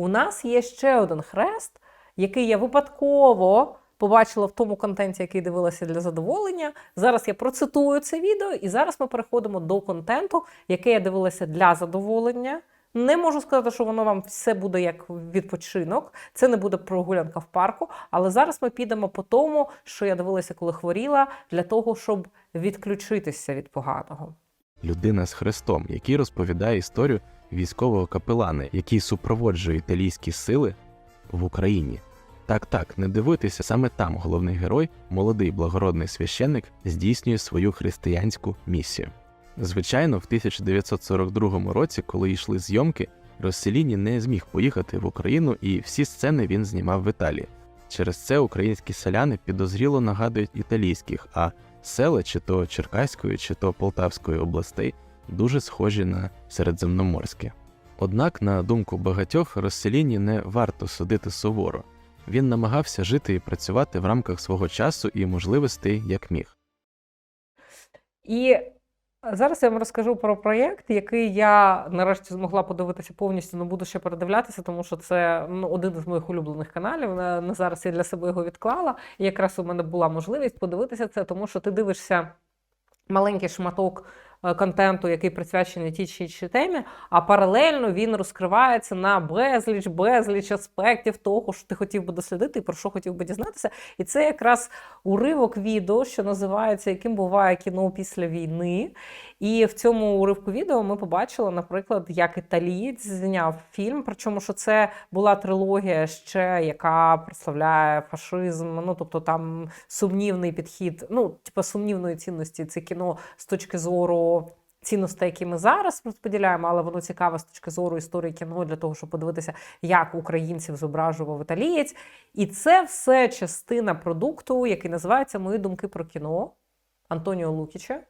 у нас є ще один хрест, який я випадково побачила в тому контенті, який дивилася для задоволення. Зараз я процитую це відео, і зараз ми переходимо до контенту, який я дивилася для задоволення. Не можу сказати, що воно вам все буде як відпочинок. Це не буде прогулянка в парку. Але зараз ми підемо по тому, що я дивилася, коли хворіла, для того, щоб відключитися від поганого. Людина з хрестом, який розповідає історію військового капелана, який супроводжує італійські сили в Україні. Так, так, не дивуйтеся, саме там головний герой, молодий благородний священник, здійснює свою християнську місію. Звичайно, в 1942 році, коли йшли зйомки, Росселіні не зміг поїхати в Україну, і всі сцени він знімав в Італії. Через це українські селяни підозріло нагадують італійських, а села чи то Черкаської, чи то Полтавської областей дуже схожі на середземноморське. Однак, на думку багатьох, розселінні не варто судити суворо. Він намагався жити і працювати в рамках свого часу і можливостей як міг. І зараз я вам розкажу про проєкт, який я нарешті змогла подивитися повністю, але буду ще передивлятися, тому що це ну, один із моїх улюблених каналів. На, на зараз я для себе його відклала. І якраз у мене була можливість подивитися це, тому що ти дивишся маленький шматок контенту, який присвячений тій чи іншій темі, а паралельно він розкривається на безліч, безліч аспектів того, що ти хотів би дослідити і про що хотів би дізнатися. І це якраз уривок відео, що називається Яким буває кіно після війни. І в цьому уривку відео ми побачили, наприклад, як італієць зняв фільм. Причому, що це була трилогія ще, яка представляє фашизм. Ну тобто там сумнівний підхід, ну типу сумнівної цінності це кіно з точки зору. Цінностей, які ми зараз розподіляємо, але воно цікаве з точки зору історії кіно для того, щоб подивитися, як українців зображував італієць. І це все частина продукту, який називається Мої думки про кіно Антоніо Лукіча.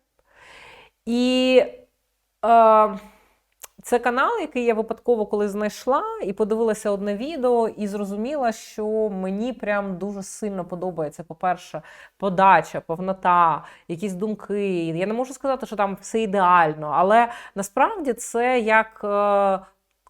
І е, це канал, який я випадково коли знайшла і подивилася одне відео, і зрозуміла, що мені прям дуже сильно подобається. По-перше, подача, повнота, якісь думки. Я не можу сказати, що там все ідеально, але насправді це як.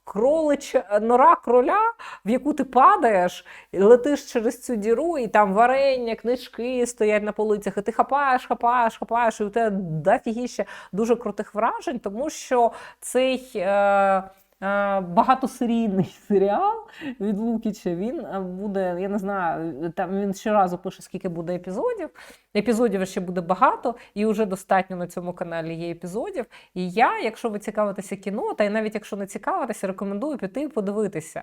Кролича нора кроля, в яку ти падаєш, і летиш через цю діру, і там варення, книжки стоять на полицях, і ти хапаєш, хапаєш, хапаєш, і у тебе дофігіще дуже крутих вражень, тому що цей. Е, Багатосерійний серіал від Лукіча. Він е, буде, я не знаю, там він щоразу пише, скільки буде епізодів. Епізодів ще буде багато, і вже достатньо на цьому каналі є епізодів. І я, якщо ви цікавитеся кіно, та й навіть якщо не цікавитеся, рекомендую піти і подивитися.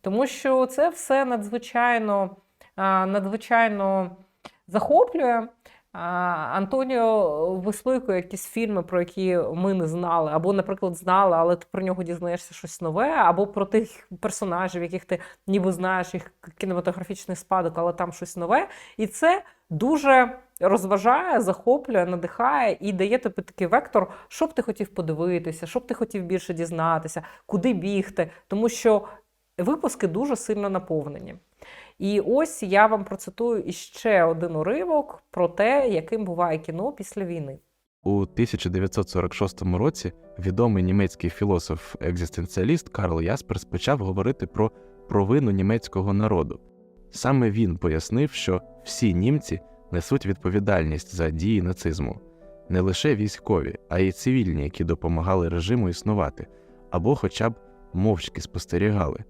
Тому що це все надзвичайно, надзвичайно захоплює. Антоніо висловлює якісь фільми, про які ми не знали, або, наприклад, знали, але ти про нього дізнаєшся щось нове, або про тих персонажів, яких ти ніби знаєш їх кінематографічний спадок, але там щось нове. І це дуже розважає, захоплює, надихає і дає тобі такий вектор, що б ти хотів подивитися, що б ти хотів більше дізнатися, куди бігти, тому що випуски дуже сильно наповнені. І ось я вам процитую іще один уривок про те, яким буває кіно після війни. У 1946 році відомий німецький філософ-екзистенціаліст Карл Ясперс почав говорити про провину німецького народу. Саме він пояснив, що всі німці несуть відповідальність за дії нацизму, не лише військові, а й цивільні, які допомагали режиму існувати, або хоча б мовчки спостерігали.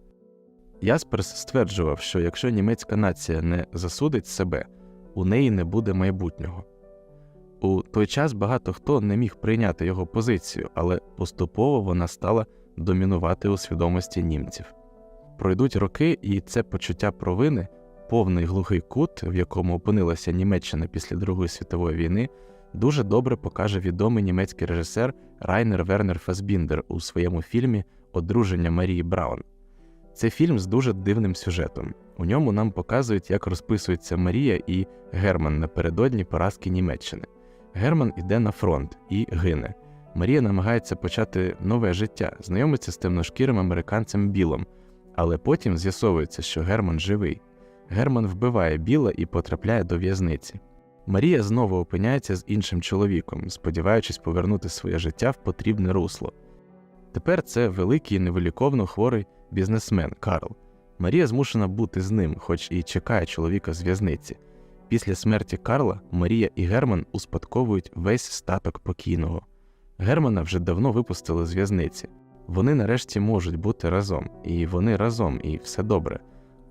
Ясперс стверджував, що якщо німецька нація не засудить себе, у неї не буде майбутнього. У той час багато хто не міг прийняти його позицію, але поступово вона стала домінувати у свідомості німців. Пройдуть роки, і це почуття провини, повний глухий кут, в якому опинилася Німеччина після Другої світової війни, дуже добре покаже відомий німецький режисер Райнер Вернер Фасбіндер у своєму фільмі Одруження Марії Браун. Це фільм з дуже дивним сюжетом. У ньому нам показують, як розписується Марія і Герман напередодні поразки Німеччини. Герман іде на фронт і гине. Марія намагається почати нове життя, знайомиться з темношкірим американцем Білом, але потім з'ясовується, що Герман живий. Герман вбиває Біла і потрапляє до в'язниці. Марія знову опиняється з іншим чоловіком, сподіваючись повернути своє життя в потрібне русло. Тепер це великий невиліковно хворий бізнесмен Карл. Марія змушена бути з ним, хоч і чекає чоловіка з в'язниці. Після смерті Карла Марія і Герман успадковують весь статок покійного. Германа вже давно випустили з в'язниці. Вони нарешті можуть бути разом, і вони разом, і все добре.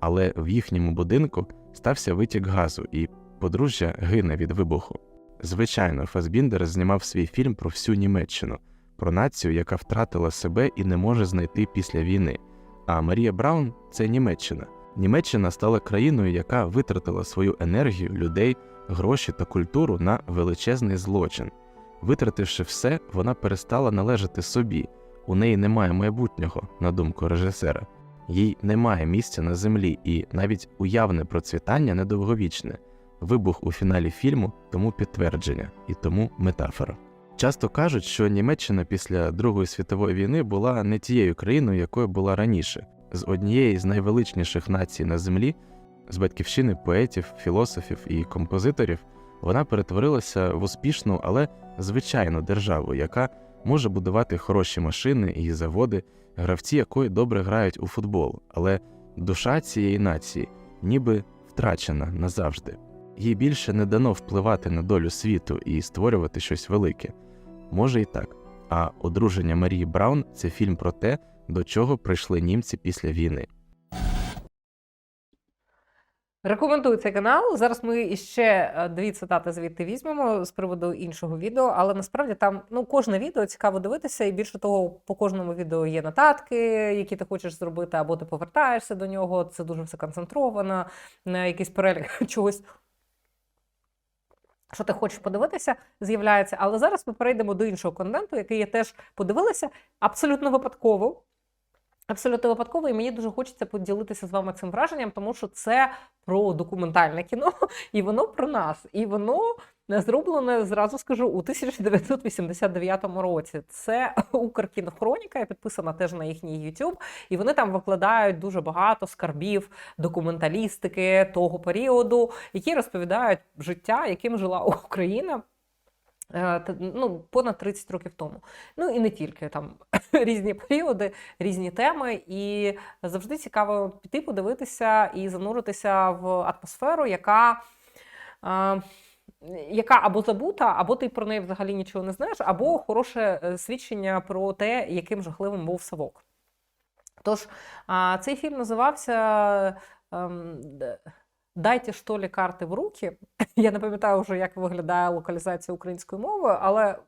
Але в їхньому будинку стався витік газу, і подружжя гине від вибуху. Звичайно, Фасбіндер знімав свій фільм про всю Німеччину, про націю, яка втратила себе і не може знайти після війни. А Марія Браун це Німеччина. Німеччина стала країною, яка витратила свою енергію, людей, гроші та культуру на величезний злочин. Витративши все, вона перестала належати собі. У неї немає майбутнього, на думку режисера. Їй немає місця на землі, і навіть уявне процвітання недовговічне. Вибух у фіналі фільму тому підтвердження і тому метафора. Часто кажуть, що Німеччина після Другої світової війни була не тією країною, якою була раніше, з однієї з найвеличніших націй на землі, з батьківщини поетів, філософів і композиторів, вона перетворилася в успішну, але звичайну державу, яка може будувати хороші машини і заводи, гравці якої добре грають у футбол, але душа цієї нації ніби втрачена назавжди. Їй більше не дано впливати на долю світу і створювати щось велике. Може і так. А одруження Марії Браун це фільм про те, до чого прийшли німці після війни. Рекомендую цей канал. Зараз ми іще е, дві цитати звідти візьмемо з приводу іншого відео, але насправді там ну кожне відео цікаво дивитися, і більше того, по кожному відео є нотатки, які ти хочеш зробити, або ти повертаєшся до нього. Це дуже все концентровано, на якийсь перелік чогось. Що ти хочеш подивитися, з'являється. Але зараз ми перейдемо до іншого контенту, який я теж подивилася абсолютно випадково. Абсолютно випадково, і мені дуже хочеться поділитися з вами цим враженням, тому що це про документальне кіно, і воно про нас. І воно зроблене, зразу скажу, у 1989 році. Це Укркінохроніка, я підписана теж на їхній YouTube, і вони там викладають дуже багато скарбів документалістики того періоду, які розповідають життя, яким жила Україна. е, Ну, понад 30 років тому. Ну і не тільки там різні періоди, різні теми. І завжди цікаво піти, подивитися і зануритися в атмосферу, яка. Яка або забута, або ти про неї взагалі нічого не знаєш, або хороше е, свідчення про те, яким жахливим був Савок. Тож, цей фільм називався ем, Дайте що лі карти в руки. Я не пам'ятаю вже, як виглядає локалізація українською мовою, але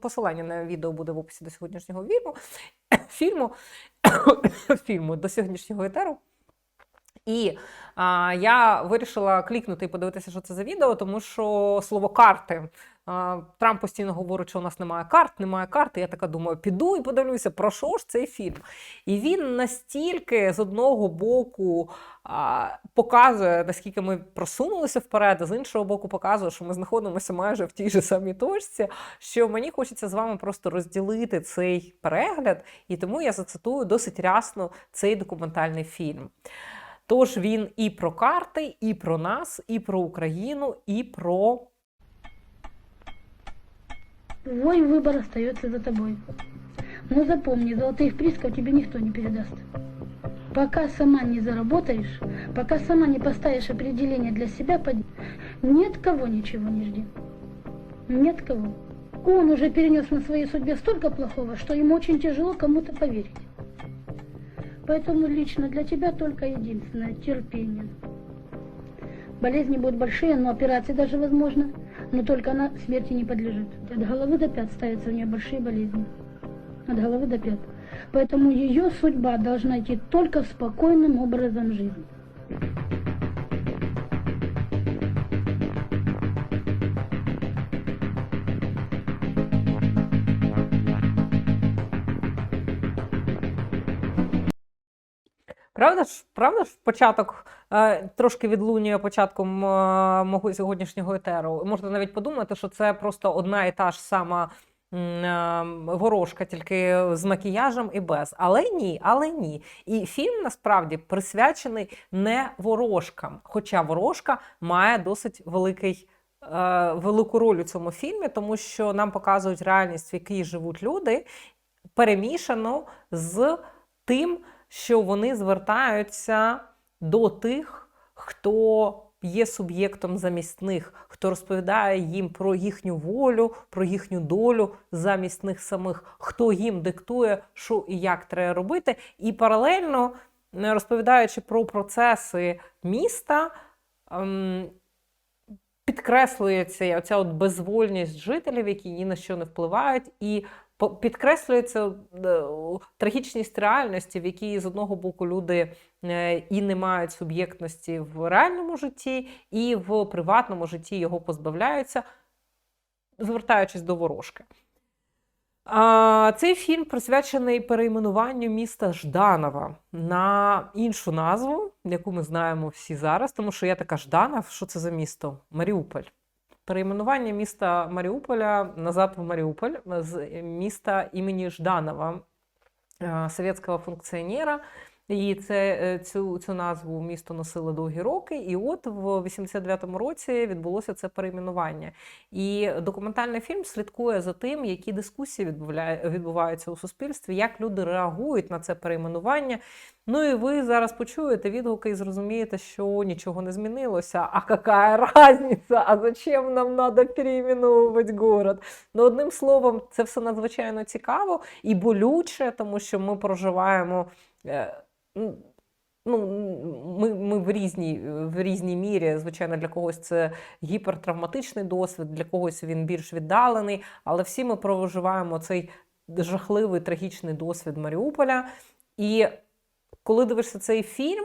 посилання на відео буде в описі до сьогоднішнього фільму, фільму, фільму до сьогоднішнього етеру. І а, я вирішила клікнути і подивитися, що це за відео, тому що слово карти. Трамп постійно говорить, що у нас немає карт, немає карти. Я така думаю, піду і подивлюся, про що ж цей фільм. І він настільки з одного боку показує, наскільки ми просунулися вперед, а з іншого боку, показує, що ми знаходимося майже в тій же самій точці, що мені хочеться з вами просто розділити цей перегляд, і тому я зацитую досить рясно цей документальний фільм. Тож він і про карти, і про нас, і про Україну, і про Твой выбор остается за тобой. Но запомни, золотых приисков тебе никто не передаст. Пока сама не заработаешь, пока сама не поставишь определение для себя, ни от кого ничего не жди. Ни от кого. Он уже перенес на своей судьбе столько плохого, что ему очень тяжело кому-то поверить. Поэтому лично для тебя только единственное – терпение. Болезни будут большие, но операции даже возможно, но только она смерти не подлежит. От головы до пят ставятся у нее большие болезни. От головы до пят. Поэтому ее судьба должна идти только спокойным образом жизни. Правда ж, правда ж, початок е, трошки відлунює початком е, мого сьогоднішнього етеру. Можна навіть подумати, що це просто одна і та ж сама е, ворожка, тільки з макіяжем і без. Але ні, але ні. І фільм насправді присвячений не ворожкам, хоча ворожка має досить великий. е, Велику роль у цьому фільмі, тому що нам показують реальність, в якій живуть люди, перемішано з тим, що вони звертаються до тих, хто є суб'єктом замість них, хто розповідає їм про їхню волю, про їхню долю замість них самих, хто їм диктує, що і як треба робити. І паралельно е, розповідаючи про процеси міста. ем, Підкреслюється оця от безвольність жителів, які ні на що не впливають, і підкреслюється е, трагічність реальності, в якій з одного боку люди е, і не мають суб'єктності в реальному житті, і в приватному житті його позбавляються, звертаючись до ворожки. Цей фільм присвячений перейменуванню міста Жданова на іншу назву, яку ми знаємо всі зараз, тому що я така Жданов, що це за місто? Маріуполь. Перейменування міста Маріуполя назад в Маріуполь з міста імені Жданова, е, совєтського функціонера. І це, е, цю, цю назву місто носило довгі роки. І от в 89-му році відбулося це перейменування. І документальний фільм слідкує за тим, які дискусії відбуваються у суспільстві, як люди реагують на це перейменування. Ну і ви зараз почуєте відгуки і зрозумієте, що нічого не змінилося. А яка різниця? А зачем нам треба переименовувати город? Ну, одним словом, це все надзвичайно цікаво і болюче, тому що ми проживаємо. Ну, ми, ми в різній, в різній мірі. Звичайно, для когось це гіпертравматичний досвід, для когось він більш віддалений, але всі ми проживаємо цей жахливий трагічний досвід Маріуполя. І коли дивишся цей фільм,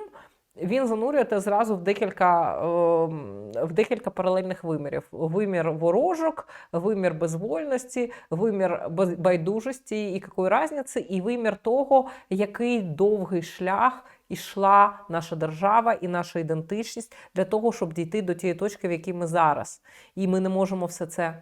він занурює тебе зразу в декілька, ем, в декілька паралельних вимірів: вимір ворожок, вимір безвольності, вимір байдужості і якої різниці, і вимір того, який довгий шлях ішла наша держава і наша ідентичність для того, щоб дійти до тієї точки, в якій ми зараз. І ми не можемо все це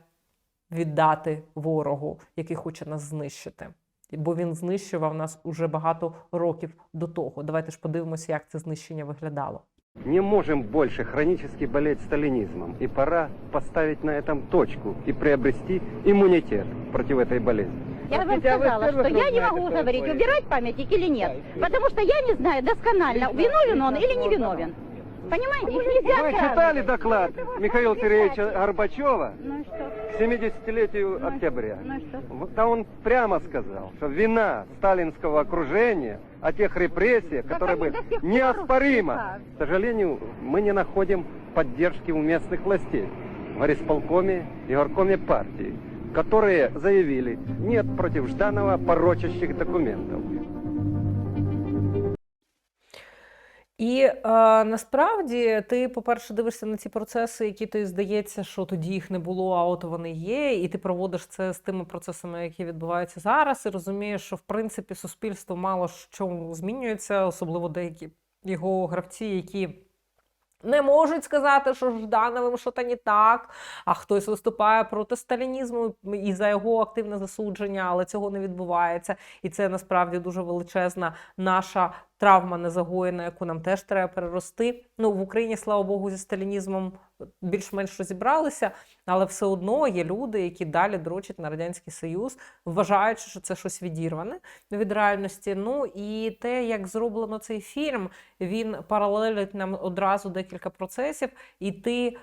віддати ворогу, який хоче нас знищити Бо він знищував нас уже багато років до того. Давайте ж подивимося, як це знищення виглядало. Не можем больше хронически болеть сталинизмом. И пора поставить на этом точку и приобрести иммунитет против этой болезни. Я вам Хотя вы сказала, первых что я не узнаете, могу что говорить, такое. убирать памятник или нет. Потому что я не знаю досконально, виновен он или не виновен. Понимаете, их нельзя Вы сравнивать. читали доклад Михаила Сергеевича Горбачева Ну к 70-летию октября? Ну что? Там он прямо сказал, что вина сталинского окружения о тех репрессиях, Так которые были успевают. К сожалению, мы не находим поддержки у местных властей в горисполкоме и горкоме партии, которые заявили, нет против Жданова порочащих документов. І е, насправді ти, по-перше, дивишся на ці процеси, які тобі здається, що тоді їх не було, а от вони є, і ти проводиш це з тими процесами, які відбуваються зараз, і розумієш, що в принципі суспільство мало що змінюється, особливо деякі його гравці, які. Не можуть сказати, що Ждановим що-то не так, а хтось виступає проти сталінізму і за його активне засудження, але цього не відбувається. І це насправді дуже величезна наша травма незагоєна, яку нам теж треба перерости. Ну, в Україні, слава Богу, зі сталінізмом більш-менш розібралися, але все одно є люди, які далі дрочать на Радянський Союз, вважаючи, що це щось відірване від реальності. Ну і те, як зроблено цей фільм, він паралелить нам одразу декілька процесів, і ти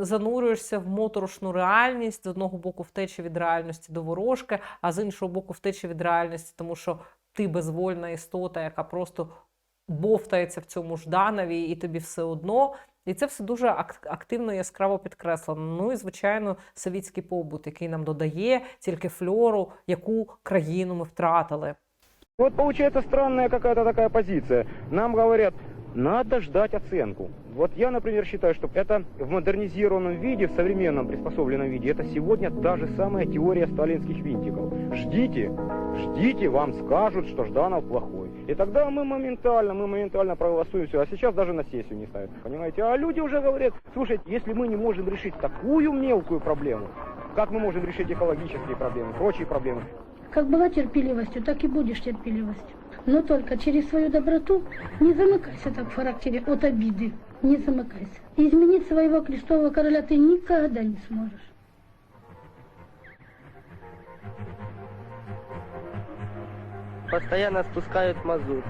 занурюєшся в моторошну реальність з одного боку втечі від реальності до ворожки, а з іншого боку втечі від реальності, тому що ти безвольна істота, яка просто бовтається в цьому Жданові, і тобі все одно. І це все дуже ак- активно яскраво підкреслено. Ну і звичайно, совітський побут, який нам додає тільки фльору, яку країну ми втратили. Вот получается странная какая-то такая позиция. Нам говорят, надо ждать оценку. Вот я, например, считаю, что это в модернизированном виде, в современном приспособленном виде, это сегодня та же самая теория сталинских винтиков. Ждите, ждите, вам скажут, что Жданов плохой. И тогда мы моментально, мы моментально проголосуем все. А сейчас даже на сессию не ставят, понимаете? А люди уже говорят, слушайте, если мы не можем решить такую мелкую проблему, как мы можем решить экологические проблемы, прочие проблемы, Как была терпеливостью, так и будешь терпеливостью. Но только через свою доброту не замыкайся так в характере от обиды. Не замыкайся. Изменить своего крестового короля ты никогда не сможешь. постоянно спускают мазут.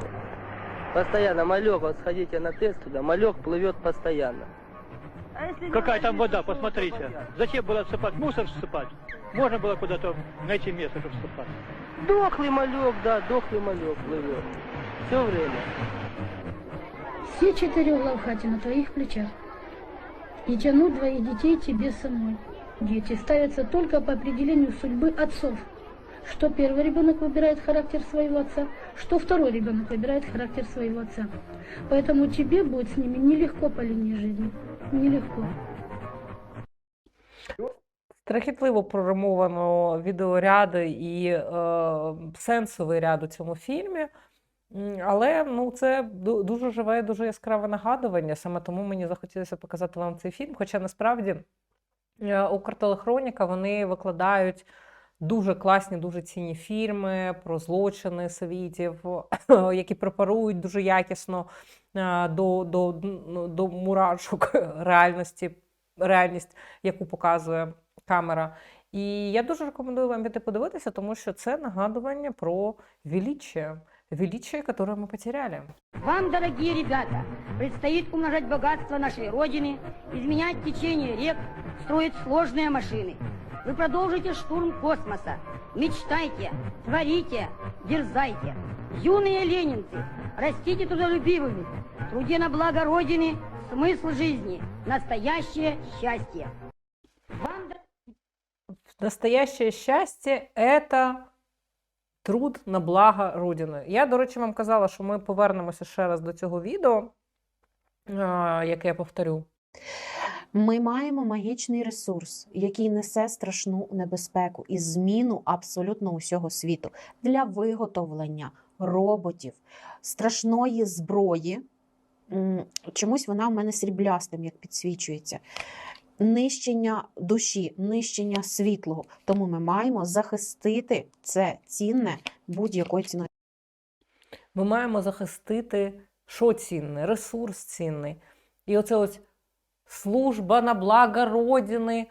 Постоянно малек, вот сходите на тест туда, малек плывет постоянно. Какая там вода, посмотрите. Зачем было всыпать? Мусор всыпать. Можно было куда-то найти место, чтобы всыпать. Дохлый малек, да, дохлый малек плывет. Все время. Все четыре угла в хате на твоих плечах. И тянут двоих детей тебе самой. Дети ставятся только по определению судьбы отцов. Что первый ребенок выбирает характер своего отца, что второй ребенок выбирает характер своего отца. Поэтому тебе будет с ними нелегко по линии жизни. Нелегко. Страхітливо проремовано відеоряди і е, сенсовий ряд у цьому фільмі. Але ну, це дуже живе, і дуже яскраве нагадування. Саме тому мені захотілося показати вам цей фільм. Хоча насправді е, Укртелехроніка вони викладають дуже класні, дуже цінні фільми про злочини совітів, які препарують дуже якісно е, до, до, ну, до мурашок реальності, реальність, яку показує камера. І я дуже рекомендую вам піти подивитися, тому що це нагадування про величие, величие, яке ми потеряли. Вам, дорогие ребята, предстоит умножать богатство нашей Родины, изменять течение рек, строить сложные машины. Вы продолжите штурм космоса. Мечтайте, творите, дерзайте. Юные ленинцы, растите трудолюбивыми. В труде на благо Родины смысл жизни, настоящее счастье. Настоящее счастье – это труд на благо Родини. Я, до речі, вам казала, що ми повернемося ще раз до цього відео, яке я повторю. Ми маємо магічний ресурс, який несе страшну небезпеку і зміну абсолютно усього світу для виготовлення роботів, страшної зброї. Чомусь вона в мене сріблястим, як підсвічується. Нищення душі, нищення світлого. Тому ми маємо захистити це цінне будь-якою ціною. Ми маємо захистити, що цінне, ресурс цінний. І оце ось служба на благо Родини.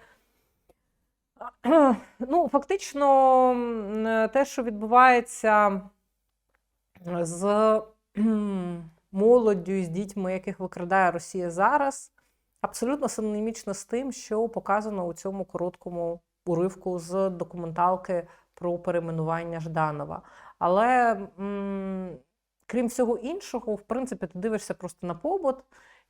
Ну, фактично, те, що відбувається з молоддю з дітьми, яких викрадає Росія зараз, абсолютно синонімічно з тим, що показано у цьому короткому уривку з документалки про перейменування Жданова. Але м, крім всього іншого, в принципі, ти дивишся просто на побут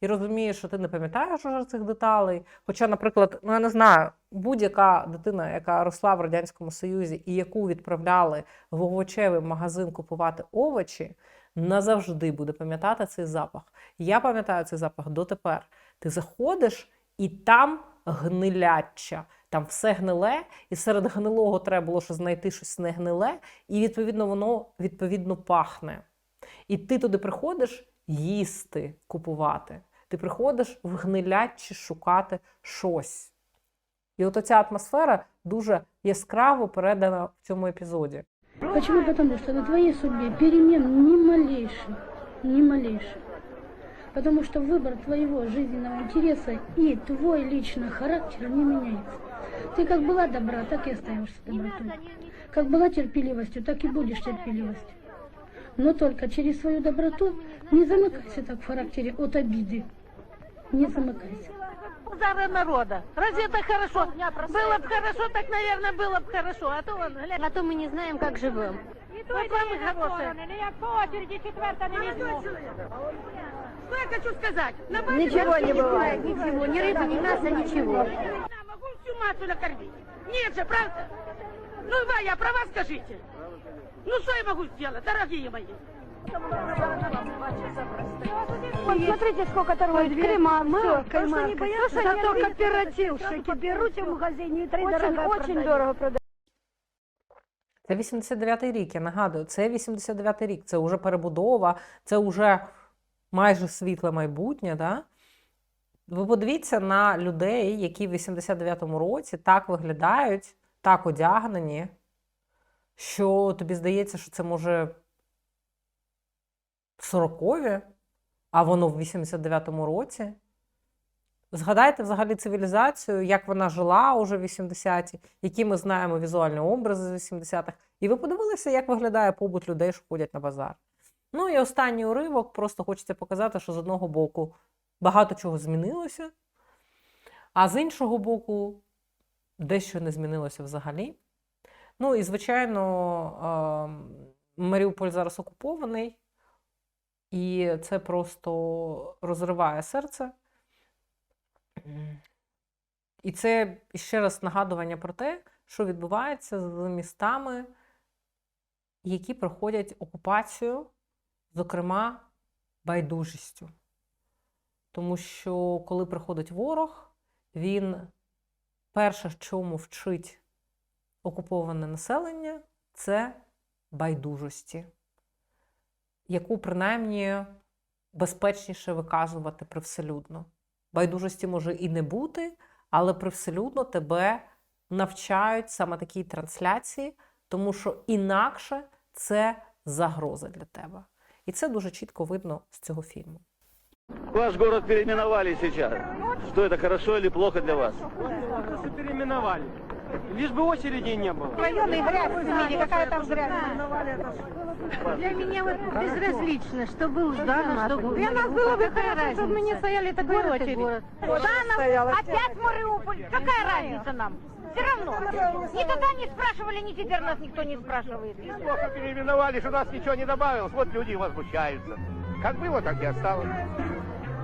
і розумієш, що ти не пам'ятаєш уже цих деталей. Хоча, наприклад, ну я не знаю, будь-яка дитина, яка росла в Радянському Союзі і яку відправляли в овочевий магазин купувати овочі, назавжди буде пам'ятати цей запах. Я пам'ятаю цей запах дотепер. Ти заходиш, і там гниляча. Там все гниле, і серед гнилого треба було ще знайти щось не гниле, і відповідно воно відповідно пахне. І ти туди приходиш їсти, купувати. Ти приходиш в гнилячі шукати щось. І от оця атмосфера дуже яскраво передана в цьому епізоді. Почему? Потому что на твоей судьбе перемен ни малейших, ни малейших. Потому что выбор твоего жизненного интереса и твой личный характер не меняется. Ты как была добра, так и остаешься добротой. Как была терпеливостью, так и будешь терпеливостью. Но только через свою доброту не замыкайся так в характере от обиды. Не замыкайся. Удары народа. Разве это хорошо? Было бы хорошо, так, наверное, было бы хорошо. А то, он, А то мы не знаем, как живем. вот вам и хорошее. Что я хочу сказать? На базе Ничего вообще не бывает, ничего, ни рыбы, ни мяса, ничего. Я могу всю массу накормить. Нет же, правда? Ну, вы, я права скажите. Ну, что я могу сделать, дорогие мои? Вот смотрите, сколько торгуют кремом, все, что не боятся, Зато кооперативщики берут в магазине и три очень, очень дорого продают. Це 89-й рік, я нагадую, це 89-й рік, це вже перебудова, це вже майже світле майбутнє. Да? Ви подивіться на людей, які в 89-му році так виглядають, так одягнені, що тобі здається, що це може 40-ві, а воно в 89-му році. Згадайте взагалі цивілізацію, як вона жила уже в 80-ті, які ми знаємо візуальні образи з 80-х. І ви подивилися, як виглядає побут людей, що ходять на базар. Ну і останній уривок, просто хочеться показати, що з одного боку багато чого змінилося, а з іншого боку, дещо не змінилося взагалі. Ну і, звичайно, ем, Маріуполь зараз окупований, і це просто розриває серце. І це ще раз нагадування про те, що відбувається з містами, які проходять окупацію, зокрема, байдужістю. Тому що, коли приходить ворог, він перше, чому вчить окуповане населення, це байдужості, яку принаймні безпечніше виказувати привселюдно. Байдужості може і не бути, але привселюдно тебе навчають саме такій трансляції, тому що інакше це загроза для тебе. І це дуже чітко видно з цього фільму. Ваш город переименовали сейчас. Что это, хорошо или плохо для вас? Просто переименовали. Лишь бы очереди не было. Районный грязь, смотри, какая там грязь. Для меня вот безразлично, что был Жданов, что был Для нас было бы хорошо, чтобы мы не стояли такой очередь. Жданов, опять Мариуполь. Какая разница нам? Все равно. Никогда не спрашивали, ни теперь нас никто не спрашивает. Плохо переименовали, что нас ничего не добавилось. Вот люди возмущаются. Как было, так и осталось.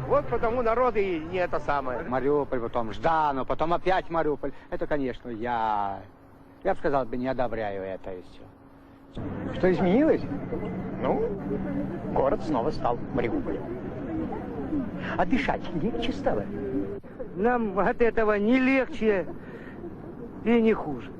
Вот потому народ и не это самое. Мариуполь, потом Жданов, потом опять Мариуполь. Это, конечно, я, я бы сказал, бы не одобряю это и все. Что изменилось? Ну, город снова стал Мариуполем. А дышать легче стало? Нам от этого не легче и не хуже.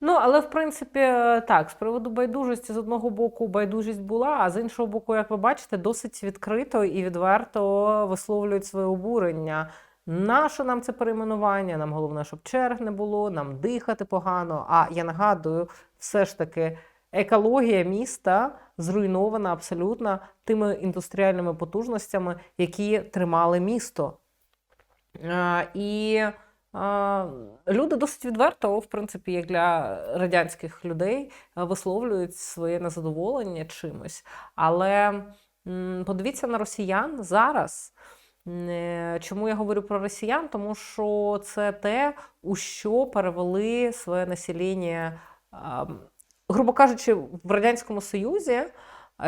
Ну, але в принципі, е, так, з приводу байдужості, з одного боку, байдужість була, а з іншого боку, як ви бачите, досить відкрито і відверто висловлюють своє обурення. Наше нам це перейменування? Нам головне, щоб черг не було, нам дихати погано. А я нагадую, все ж таки, екологія міста зруйнована абсолютно тими індустріальними потужностями, які тримали місто. Е, І Люди досить відверто, в принципі, як для радянських людей, е, висловлюють своє незадоволення чимось. Але подивіться на росіян зараз. Е, Чому я говорю про росіян? Тому що це те, у що перевели своє населення, грубо кажучи, в Радянському Союзі.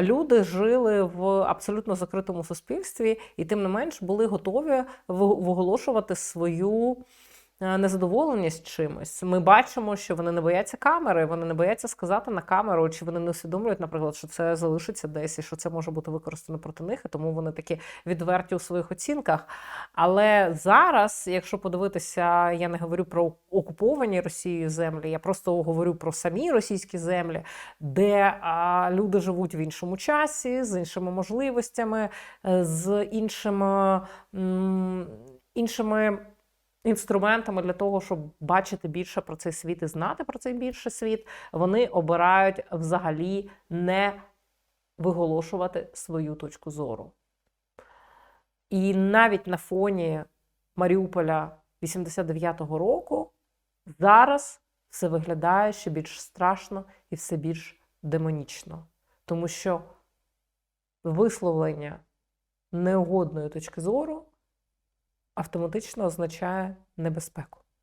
Люди жили в абсолютно закритому суспільстві і, тим не менш, були готові виголошувати свою незадоволеність чимось. Ми бачимо, що вони не бояться камери, вони не бояться сказати на камеру, чи вони не усвідомлюють, наприклад, що це залишиться десь і що це може бути використано проти них, і тому вони такі відверті у своїх оцінках. Але зараз, якщо подивитися, я не говорю про окуповані Росією землі, я просто говорю про самі російські землі, де а, люди живуть в іншому часі, з іншими можливостями, е, з іншими, іншими інструментами для того, щоб бачити більше про цей світ і знати про цей більше світ, вони обирають взагалі не виголошувати свою точку зору. І навіть на фоні Маріуполя 89-го року зараз все виглядає ще більш страшно і все більш демонічно. Тому що висловлення неугодної точки зору автоматично означає небезпеку.